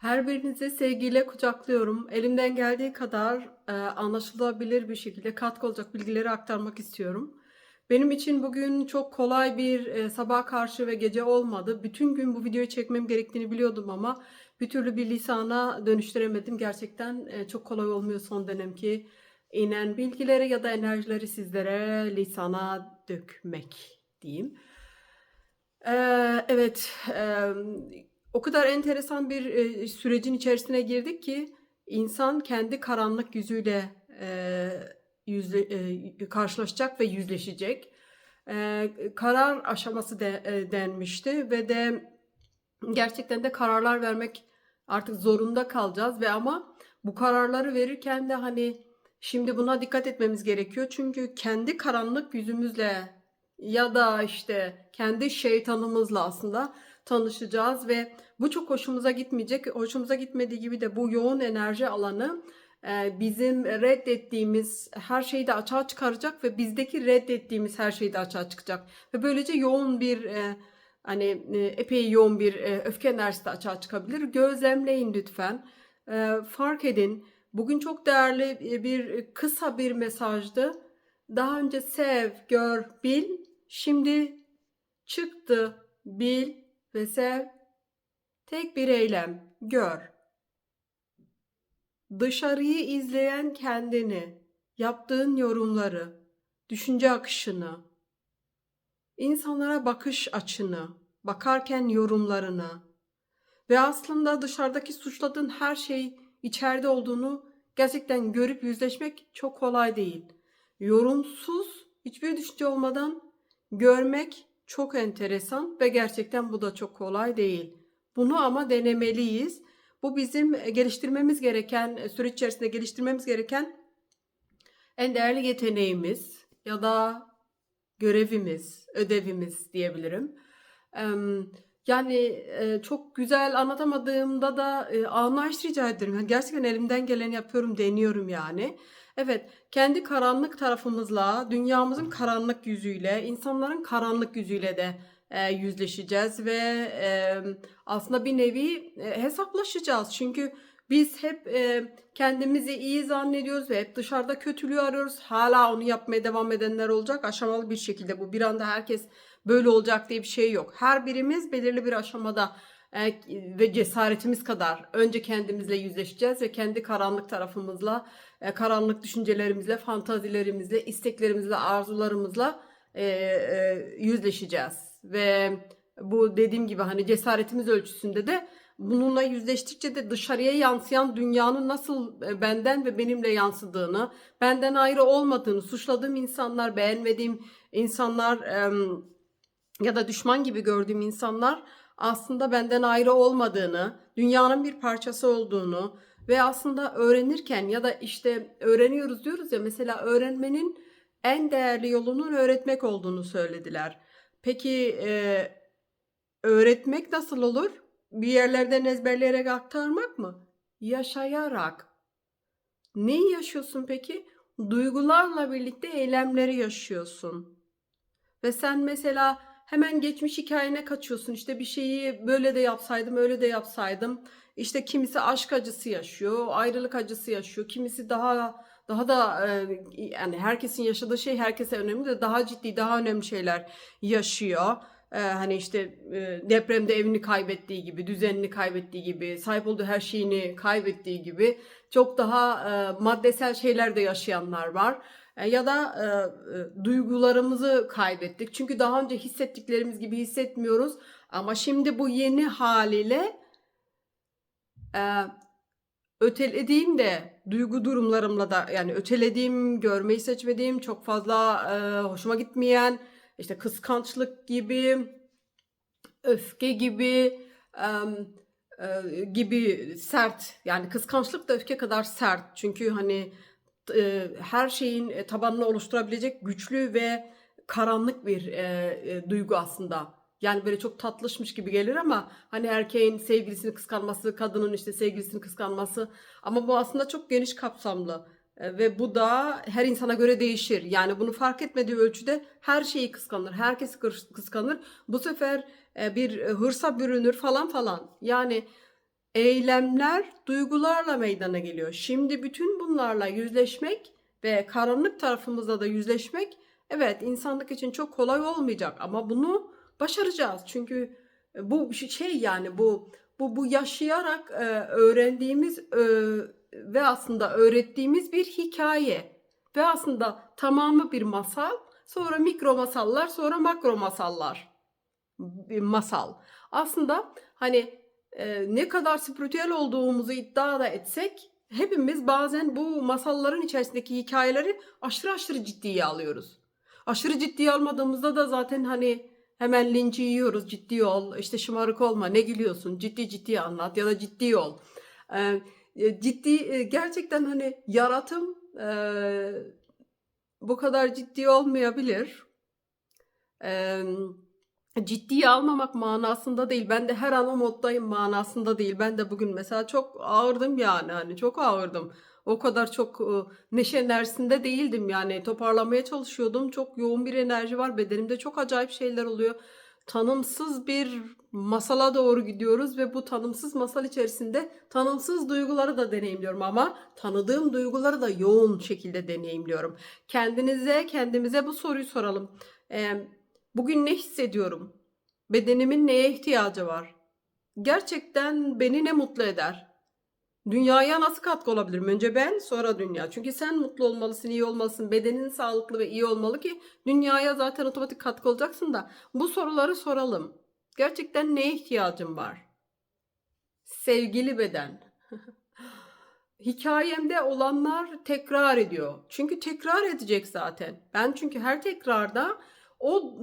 Her birinizi sevgiyle kucaklıyorum. Elimden geldiği kadar e, anlaşılabilir bir şekilde katkı olacak bilgileri aktarmak istiyorum. Benim için bugün çok kolay bir e, sabah karşı ve gece olmadı. Bütün gün bu videoyu çekmem gerektiğini biliyordum ama bir türlü bir lisana dönüştüremedim. Gerçekten e, çok kolay olmuyor son dönemki inen bilgileri ya da enerjileri sizlere lisana dökmek diyeyim. Ee, evet, e, o kadar enteresan bir e, sürecin içerisine girdik ki insan kendi karanlık yüzüyle e, yüzle, e, karşılaşacak ve yüzleşecek. E, karar aşaması de, e, denmişti ve de gerçekten de kararlar vermek artık zorunda kalacağız ve ama bu kararları verirken de hani şimdi buna dikkat etmemiz gerekiyor çünkü kendi karanlık yüzümüzle ya da işte kendi şeytanımızla aslında tanışacağız ve bu çok hoşumuza gitmeyecek. Hoşumuza gitmediği gibi de bu yoğun enerji alanı e, bizim reddettiğimiz her şeyi de açığa çıkaracak ve bizdeki reddettiğimiz her şey de açığa çıkacak. Ve böylece yoğun bir e, hani e, epey yoğun bir öfke enerjisi de açığa çıkabilir. Gözlemleyin lütfen. Fark edin. Bugün çok değerli bir kısa bir mesajdı. Daha önce sev, gör, bil. Şimdi çıktı, bil ve sev. Tek bir eylem, gör. Dışarıyı izleyen kendini, yaptığın yorumları, düşünce akışını, insanlara bakış açını, bakarken yorumlarını ve aslında dışarıdaki suçladığın her şey içeride olduğunu gerçekten görüp yüzleşmek çok kolay değil. Yorumsuz, hiçbir düşünce olmadan görmek çok enteresan ve gerçekten bu da çok kolay değil. Bunu ama denemeliyiz. Bu bizim geliştirmemiz gereken, süreç içerisinde geliştirmemiz gereken en değerli yeteneğimiz ya da görevimiz, ödevimiz diyebilirim. Yani çok güzel anlatamadığımda da anlayış rica ederim. Gerçekten elimden geleni yapıyorum, deniyorum yani. Evet, kendi karanlık tarafımızla, dünyamızın karanlık yüzüyle, insanların karanlık yüzüyle de e, yüzleşeceğiz ve e, aslında bir nevi e, hesaplaşacağız. Çünkü biz hep e, kendimizi iyi zannediyoruz ve hep dışarıda kötülüğü arıyoruz. Hala onu yapmaya devam edenler olacak. Aşamalı bir şekilde bu. Bir anda herkes böyle olacak diye bir şey yok. Her birimiz belirli bir aşamada e, ve cesaretimiz kadar önce kendimizle yüzleşeceğiz ve kendi karanlık tarafımızla, e, karanlık düşüncelerimizle, fantazilerimizle, isteklerimizle, arzularımızla e, e, yüzleşeceğiz. Ve bu dediğim gibi hani cesaretimiz ölçüsünde de bununla yüzleştikçe de dışarıya yansıyan dünyanın nasıl benden ve benimle yansıdığını, benden ayrı olmadığını, suçladığım insanlar, beğenmediğim insanlar ya da düşman gibi gördüğüm insanlar aslında benden ayrı olmadığını, dünyanın bir parçası olduğunu ve aslında öğrenirken ya da işte öğreniyoruz diyoruz ya mesela öğrenmenin en değerli yolunun öğretmek olduğunu söylediler. Peki e, öğretmek nasıl olur? Bir yerlerden ezberleyerek aktarmak mı? Yaşayarak. Neyi yaşıyorsun peki? Duygularla birlikte eylemleri yaşıyorsun. Ve sen mesela hemen geçmiş hikayene kaçıyorsun. İşte bir şeyi böyle de yapsaydım, öyle de yapsaydım. İşte kimisi aşk acısı yaşıyor, ayrılık acısı yaşıyor. Kimisi daha daha da e, yani herkesin yaşadığı şey herkese önemli de daha ciddi, daha önemli şeyler yaşıyor. E, hani işte e, depremde evini kaybettiği gibi, düzenini kaybettiği gibi, sahip olduğu her şeyini kaybettiği gibi çok daha maddesel şeyler de yaşayanlar var. Ya da duygularımızı kaybettik. Çünkü daha önce hissettiklerimiz gibi hissetmiyoruz. Ama şimdi bu yeni haliyle ötelediğim de duygu durumlarımla da yani ötelediğim, görmeyi seçmediğim, çok fazla e, hoşuma gitmeyen işte kıskançlık gibi, öfke gibi e, e, gibi sert yani kıskançlık da öfke kadar sert çünkü hani e, her şeyin tabanını oluşturabilecek güçlü ve karanlık bir e, e, duygu aslında. Yani böyle çok tatlışmış gibi gelir ama hani erkeğin sevgilisini kıskanması, kadının işte sevgilisini kıskanması ama bu aslında çok geniş kapsamlı E, ve bu da her insana göre değişir. Yani bunu fark etmediği ölçüde her şeyi kıskanır, herkesi kıs- kıskanır. Bu sefer e, bir hırsa bürünür falan falan. Yani eylemler duygularla meydana geliyor. Şimdi bütün bunlarla yüzleşmek ve karanlık tarafımızda da yüzleşmek evet insanlık için çok kolay olmayacak ama bunu başaracağız. Çünkü bu şey yani bu bu bu yaşayarak e, öğrendiğimiz e, ve aslında öğrettiğimiz bir hikaye ve aslında tamamı bir masal. Sonra mikro masallar, sonra makro masallar. Bir masal. Aslında hani e, ne kadar spiritüel olduğumuzu iddia da etsek hepimiz bazen bu masalların içerisindeki hikayeleri aşırı aşırı ciddiye alıyoruz. Aşırı ciddiye almadığımızda da zaten hani hemen linci yiyoruz. Ciddi ol, işte şımarık olma, ne gülüyorsun, ciddi ciddi anlat ya da ciddi ol. Ee, ciddi e, gerçekten hani yaratım e, bu kadar ciddi olmayabilir. Eee ciddiye almamak manasında değil. Ben de her an o moddayım manasında değil. Ben de bugün mesela çok ağırdım yani hani çok ağırdım. O kadar çok neşe enerjisinde değildim yani toparlamaya çalışıyordum. Çok yoğun bir enerji var bedenimde çok acayip şeyler oluyor. Tanımsız bir masala doğru gidiyoruz ve bu tanımsız masal içerisinde tanımsız duyguları da deneyimliyorum ama tanıdığım duyguları da yoğun şekilde deneyimliyorum. Kendinize, kendimize bu soruyu soralım. Ee, Bugün ne hissediyorum? Bedenimin neye ihtiyacı var? Gerçekten beni ne mutlu eder? Dünyaya nasıl katkı olabilirim? Önce ben, sonra dünya. Çünkü sen mutlu olmalısın, iyi olmalısın. Bedenin sağlıklı ve iyi olmalı ki dünyaya zaten otomatik katkı olacaksın da. Bu soruları soralım. Gerçekten neye ihtiyacım var? Sevgili beden. Hikayemde olanlar tekrar ediyor. Çünkü tekrar edecek zaten. Ben çünkü her tekrarda o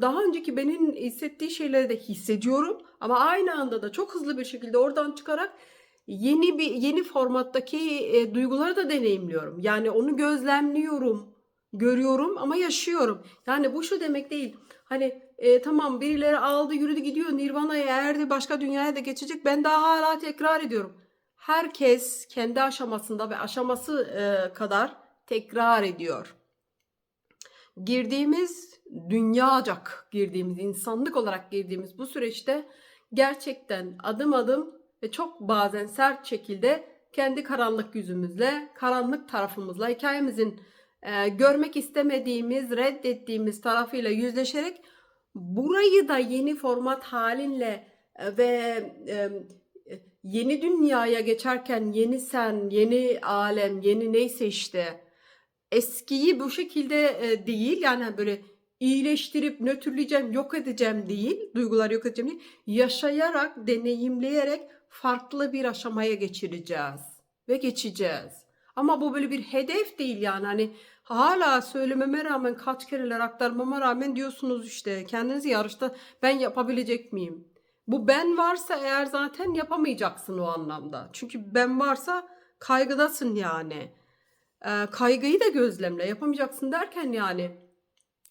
daha önceki benim hissettiği şeyleri de hissediyorum ama aynı anda da çok hızlı bir şekilde oradan çıkarak yeni bir yeni formattaki e, duyguları da deneyimliyorum. Yani onu gözlemliyorum, görüyorum ama yaşıyorum. Yani bu şu demek değil. Hani e, tamam birileri aldı, yürüdü, gidiyor, Nirvana'ya erdi, başka dünyaya da geçecek. Ben daha hala tekrar ediyorum. Herkes kendi aşamasında ve aşaması e, kadar tekrar ediyor. Girdiğimiz dünyacak girdiğimiz, insanlık olarak girdiğimiz bu süreçte gerçekten adım adım ve çok bazen sert şekilde kendi karanlık yüzümüzle, karanlık tarafımızla, hikayemizin e, görmek istemediğimiz, reddettiğimiz tarafıyla yüzleşerek burayı da yeni format halinle e, ve e, yeni dünyaya geçerken yeni sen, yeni alem, yeni neyse işte eskiyi bu şekilde e, değil yani böyle iyileştirip nötrleyeceğim, yok edeceğim değil, duyguları yok edeceğim değil, yaşayarak, deneyimleyerek farklı bir aşamaya geçireceğiz ve geçeceğiz. Ama bu böyle bir hedef değil yani hani hala söylememe rağmen kaç kereler aktarmama rağmen diyorsunuz işte kendinizi yarışta ben yapabilecek miyim? Bu ben varsa eğer zaten yapamayacaksın o anlamda. Çünkü ben varsa kaygıdasın yani. Kaygıyı da gözlemle yapamayacaksın derken yani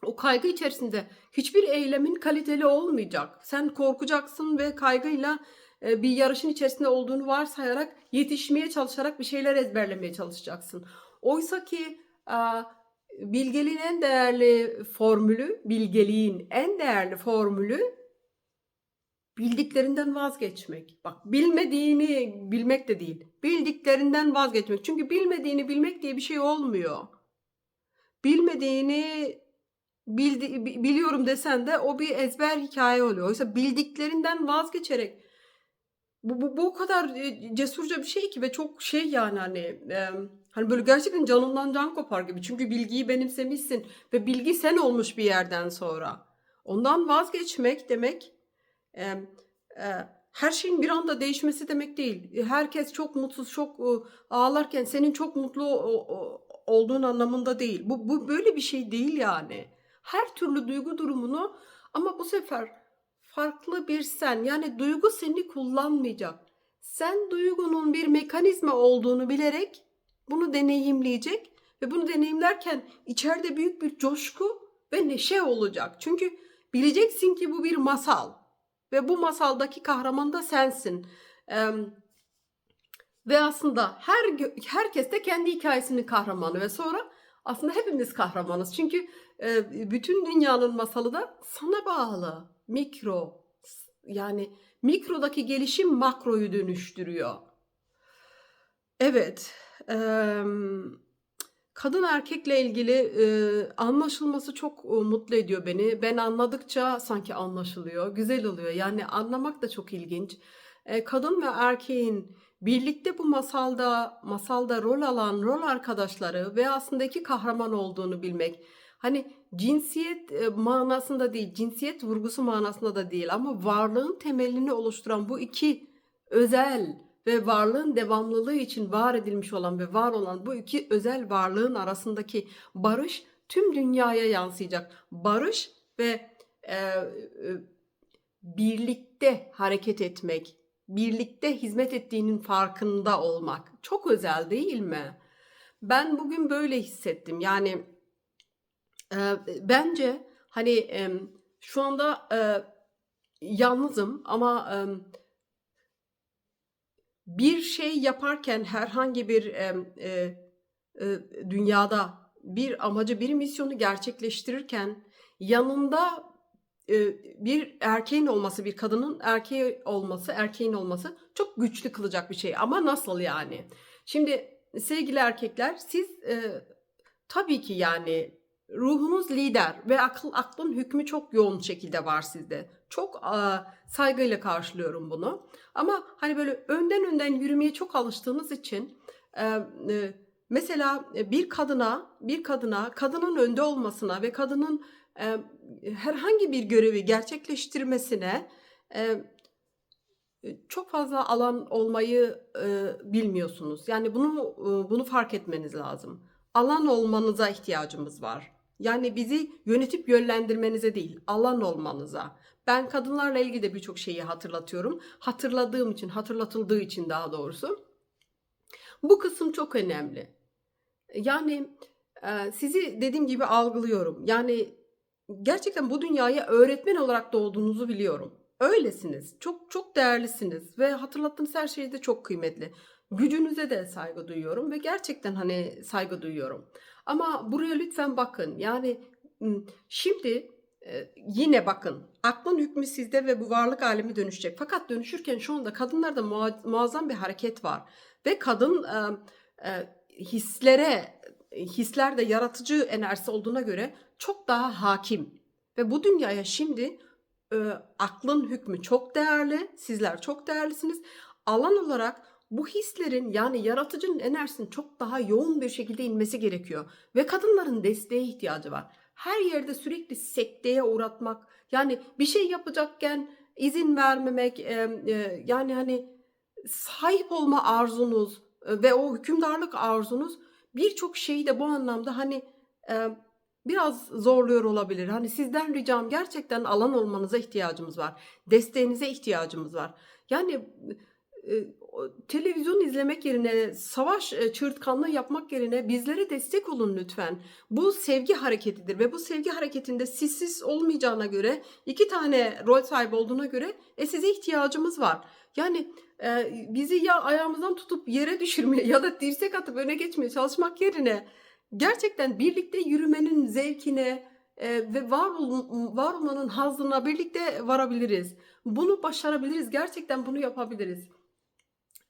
o kaygı içerisinde hiçbir eylemin kaliteli olmayacak. Sen korkacaksın ve kaygıyla bir yarışın içerisinde olduğunu varsayarak yetişmeye çalışarak bir şeyler ezberlemeye çalışacaksın. Oysa ki bilgeliğin en değerli formülü, bilgeliğin en değerli formülü bildiklerinden vazgeçmek. Bak bilmediğini bilmek de değil. Bildiklerinden vazgeçmek. Çünkü bilmediğini bilmek diye bir şey olmuyor. Bilmediğini bildi, biliyorum desen de o bir ezber hikaye oluyor. Oysa bildiklerinden vazgeçerek bu, bu, bu o kadar e, cesurca bir şey ki ve çok şey yani hani e, hani böyle gerçekten canından can kopar gibi. Çünkü bilgiyi benimsemişsin ve bilgi sen olmuş bir yerden sonra. Ondan vazgeçmek demek e, e, her şeyin bir anda değişmesi demek değil. Herkes çok mutsuz, çok e, ağlarken senin çok mutlu o, olduğun anlamında değil. Bu, bu böyle bir şey değil yani her türlü duygu durumunu ama bu sefer farklı bir sen yani duygu seni kullanmayacak. Sen duygunun bir mekanizma olduğunu bilerek bunu deneyimleyecek ve bunu deneyimlerken içeride büyük bir coşku ve neşe olacak. Çünkü bileceksin ki bu bir masal ve bu masaldaki kahraman da sensin. Ee, ve aslında her herkes de kendi hikayesinin kahramanı ve sonra aslında hepimiz kahramanız. Çünkü e, bütün dünyanın masalı da sana bağlı. Mikro. Yani Mikrodaki gelişim makroyu dönüştürüyor. Evet, em, kadın erkekle ilgili e, anlaşılması çok e, mutlu ediyor beni. Ben anladıkça sanki anlaşılıyor, güzel oluyor. Yani anlamak da çok ilginç. E, kadın ve erkeğin birlikte bu masalda masalda rol alan rol arkadaşları ve aslında iki kahraman olduğunu bilmek. Hani cinsiyet e, manasında değil, cinsiyet vurgusu manasında da değil ama varlığın temelini oluşturan bu iki özel ve varlığın devamlılığı için var edilmiş olan ve var olan bu iki özel varlığın arasındaki barış tüm dünyaya yansıyacak. Barış ve e, e, birlikte hareket etmek, birlikte hizmet ettiğinin farkında olmak çok özel değil mi? Ben bugün böyle hissettim. Yani e, bence hani e, şu anda e, yalnızım ama e, bir şey yaparken herhangi bir e, e, dünyada bir amacı, bir misyonu gerçekleştirirken yanında e, bir erkeğin olması, bir kadının erkeği olması, erkeğin olması çok güçlü kılacak bir şey. Ama nasıl yani? Şimdi sevgili erkekler siz e, tabii ki yani ruhunuz lider ve akıl aklın hükmü çok yoğun şekilde var sizde. Çok saygıyla karşılıyorum bunu. Ama hani böyle önden önden yürümeye çok alıştığınız için e, e, mesela bir kadına bir kadına kadının önde olmasına ve kadının e, herhangi bir görevi gerçekleştirmesine çok fazla alan olmayı bilmiyorsunuz. Yani bunu bunu fark etmeniz lazım. Alan olmanıza ihtiyacımız var. Yani bizi yönetip yönlendirmenize değil, alan olmanıza. Ben kadınlarla ilgili de birçok şeyi hatırlatıyorum. Hatırladığım için, hatırlatıldığı için daha doğrusu. Bu kısım çok önemli. Yani e, sizi dediğim gibi algılıyorum. Yani gerçekten bu dünyaya öğretmen olarak doğduğunuzu biliyorum. Öylesiniz. Çok çok değerlisiniz ve hatırlattığınız her şey de çok kıymetli. Gücünüze de saygı duyuyorum ve gerçekten hani saygı duyuyorum. Ama buraya lütfen bakın. Yani şimdi yine bakın aklın hükmü sizde ve bu varlık alemi dönüşecek. Fakat dönüşürken şu anda kadınlarda muazzam bir hareket var. Ve kadın hislere, hislerde yaratıcı enerjisi olduğuna göre çok daha hakim. Ve bu dünyaya şimdi aklın hükmü çok değerli. Sizler çok değerlisiniz. Alan olarak bu hislerin yani yaratıcının enerjisinin çok daha yoğun bir şekilde inmesi gerekiyor. Ve kadınların desteğe ihtiyacı var. Her yerde sürekli sekteye uğratmak yani bir şey yapacakken izin vermemek e, e, yani hani sahip olma arzunuz e, ve o hükümdarlık arzunuz birçok şeyi de bu anlamda hani e, biraz zorluyor olabilir. Hani sizden ricam gerçekten alan olmanıza ihtiyacımız var. Desteğinize ihtiyacımız var. Yani televizyon izlemek yerine, savaş e, çığırtkanlığı yapmak yerine bizlere destek olun lütfen. Bu sevgi hareketidir ve bu sevgi hareketinde sizsiz olmayacağına göre, iki tane rol sahibi olduğuna göre e, size ihtiyacımız var. Yani e, bizi ya ayağımızdan tutup yere düşürmeye ya da dirsek atıp öne geçmeye çalışmak yerine gerçekten birlikte yürümenin zevkine, e, ve var, ol, var olmanın hazzına birlikte varabiliriz. Bunu başarabiliriz. Gerçekten bunu yapabiliriz.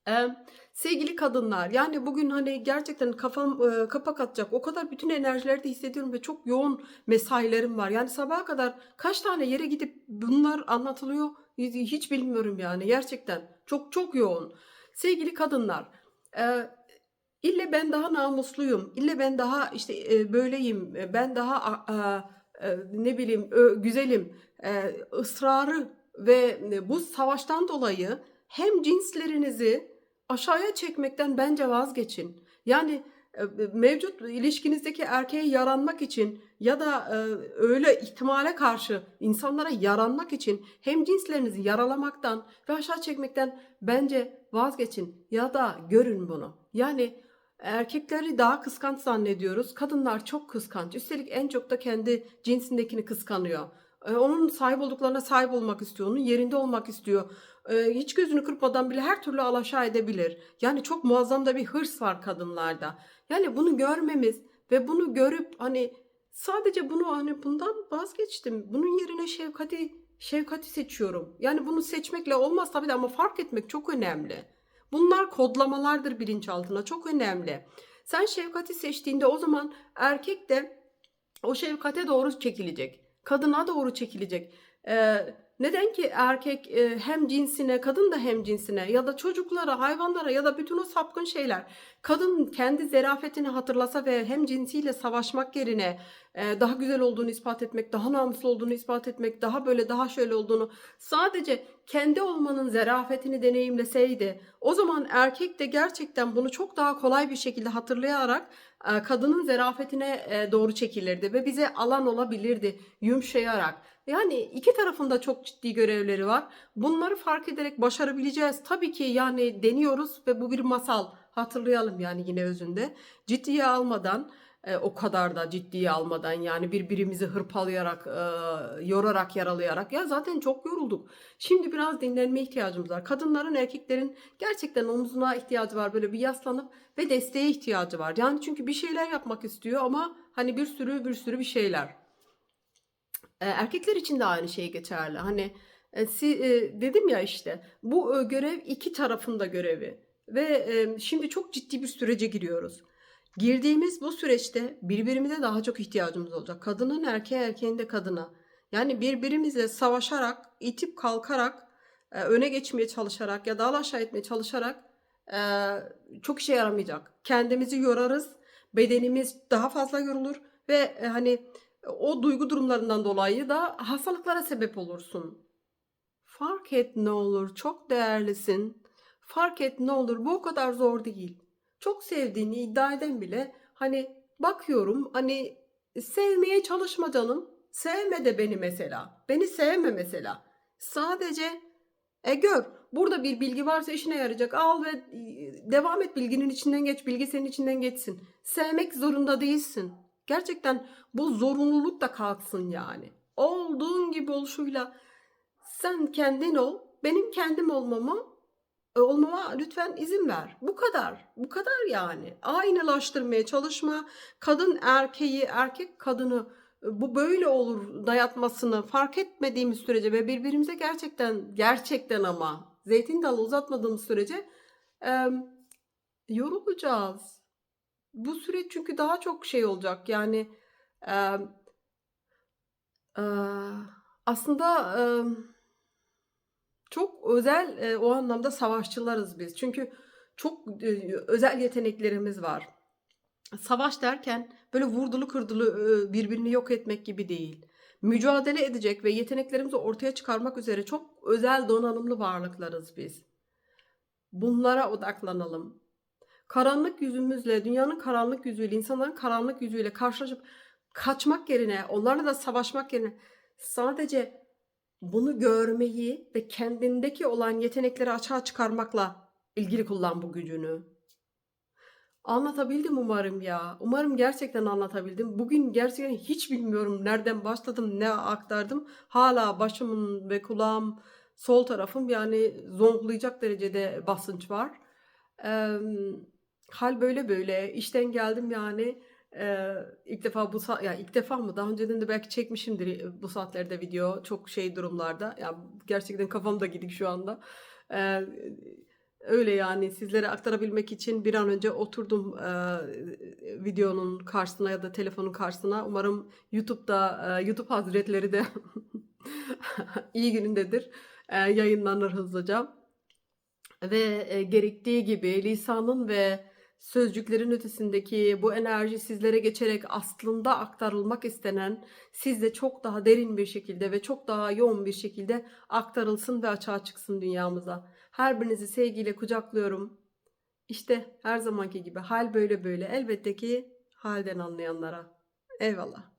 Ee, sevgili kadınlar yani bugün hani gerçekten kafam e, kapak atacak o kadar bütün enerjileri de hissediyorum ve çok yoğun mesailerim var. Yani sabaha kadar kaç tane yere gidip bunlar anlatılıyor hiç bilmiyorum yani gerçekten çok çok yoğun. Sevgili kadınlar e, ille ben daha namusluyum ille ben daha işte e, böyleyim ben daha e, e, ne bileyim ö, güzelim e, ısrarı ve bu savaştan dolayı hem cinslerinizi aşağıya çekmekten bence vazgeçin. Yani e, mevcut ilişkinizdeki erkeğe yaranmak için ya da e, öyle ihtimale karşı insanlara yaranmak için hem cinslerinizi yaralamaktan ve aşağı çekmekten bence vazgeçin ya da görün bunu. Yani erkekleri daha kıskanç zannediyoruz. Kadınlar çok kıskanç. Üstelik en çok da kendi cinsindekini kıskanıyor. E, onun sahip olduklarına sahip olmak istiyor. Onun yerinde olmak istiyor hiç gözünü kırpmadan bile her türlü alaşağı edebilir. Yani çok muazzam da bir hırs var kadınlarda. Yani bunu görmemiz ve bunu görüp hani sadece bunu hani bundan vazgeçtim. Bunun yerine şefkati şefkati seçiyorum. Yani bunu seçmekle olmaz tabii de ama fark etmek çok önemli. Bunlar kodlamalardır bilinçaltına. Çok önemli. Sen şefkati seçtiğinde o zaman erkek de o şefkate doğru çekilecek. Kadına doğru çekilecek. Ee, neden ki erkek e, hem cinsine, kadın da hem cinsine ya da çocuklara, hayvanlara ya da bütün o sapkın şeyler. Kadın kendi zerafetini hatırlasa ve hem cinsiyle savaşmak yerine e, daha güzel olduğunu ispat etmek, daha namuslu olduğunu ispat etmek, daha böyle daha şöyle olduğunu sadece kendi olmanın zerafetini deneyimleseydi o zaman erkek de gerçekten bunu çok daha kolay bir şekilde hatırlayarak e, kadının zerafetine e, doğru çekilirdi ve bize alan olabilirdi yumuşayarak. Yani iki tarafında çok ciddi görevleri var. Bunları fark ederek başarabileceğiz. Tabii ki yani deniyoruz ve bu bir masal. Hatırlayalım yani yine özünde. Ciddiye almadan e, o kadar da ciddiye almadan yani birbirimizi hırpalayarak, e, yorarak, yaralayarak ya zaten çok yorulduk. Şimdi biraz dinlenme ihtiyacımız var. Kadınların, erkeklerin gerçekten omzuna ihtiyacı var. Böyle bir yaslanıp ve desteğe ihtiyacı var. Yani çünkü bir şeyler yapmak istiyor ama hani bir sürü bir sürü bir şeyler. Erkekler için de aynı şey geçerli. Hani dedim ya işte bu görev iki tarafında görevi ve şimdi çok ciddi bir sürece giriyoruz. Girdiğimiz bu süreçte birbirimize daha çok ihtiyacımız olacak. Kadının erkeğe, erkeğin de kadına. Yani birbirimizle savaşarak, itip kalkarak, öne geçmeye çalışarak ya da alaşağı etmeye çalışarak çok işe yaramayacak. Kendimizi yorarız, bedenimiz daha fazla yorulur ve hani o duygu durumlarından dolayı da hastalıklara sebep olursun. Fark et ne olur, çok değerlisin. Fark et ne olur, bu o kadar zor değil. Çok sevdiğini iddia eden bile hani bakıyorum hani sevmeye çalışma canım. Sevme de beni mesela. Beni sevme mesela. Sadece e gör. Burada bir bilgi varsa işine yarayacak. Al ve devam et bilginin içinden geç. Bilgi senin içinden geçsin. Sevmek zorunda değilsin. Gerçekten bu zorunluluk da kalksın yani. Olduğun gibi oluşuyla sen kendin ol. Benim kendim olmama e, olmama lütfen izin ver. Bu kadar. Bu kadar yani. Aynılaştırmaya çalışma. Kadın erkeği, erkek kadını e, bu böyle olur dayatmasını fark etmediğimiz sürece ve birbirimize gerçekten gerçekten ama zeytin dalı uzatmadığımız sürece e, yorulacağız. Bu süreç çünkü daha çok şey olacak yani e, e, aslında e, çok özel e, o anlamda savaşçılarız biz. Çünkü çok e, özel yeteneklerimiz var. Savaş derken böyle vurdulu kırdılı e, birbirini yok etmek gibi değil. Mücadele edecek ve yeteneklerimizi ortaya çıkarmak üzere çok özel donanımlı varlıklarız biz. Bunlara odaklanalım. Karanlık yüzümüzle, dünyanın karanlık yüzüyle, insanların karanlık yüzüyle karşılaşıp kaçmak yerine, onlarla da savaşmak yerine sadece bunu görmeyi ve kendindeki olan yetenekleri açığa çıkarmakla ilgili kullan bu gücünü. Anlatabildim umarım ya. Umarım gerçekten anlatabildim. Bugün gerçekten hiç bilmiyorum nereden başladım, ne aktardım. Hala başımın ve kulağım, sol tarafım yani zonklayacak derecede basınç var. Ee, hal böyle böyle. İşten geldim yani. Ee, ilk defa bu saat, ya ilk defa mı? Daha önceden de belki çekmişimdir bu saatlerde video. Çok şey durumlarda. Ya gerçekten kafam da gidik şu anda. Ee, öyle yani sizlere aktarabilmek için bir an önce oturdum e, videonun karşısına ya da telefonun karşısına. Umarım YouTube'da e, YouTube Hazretleri de iyi günündedir. E, yayınlanır hızlıca. Ve e, gerektiği gibi lisanın ve sözcüklerin ötesindeki bu enerji sizlere geçerek aslında aktarılmak istenen sizde çok daha derin bir şekilde ve çok daha yoğun bir şekilde aktarılsın ve açığa çıksın dünyamıza. Her birinizi sevgiyle kucaklıyorum. İşte her zamanki gibi hal böyle böyle elbette ki halden anlayanlara. Eyvallah.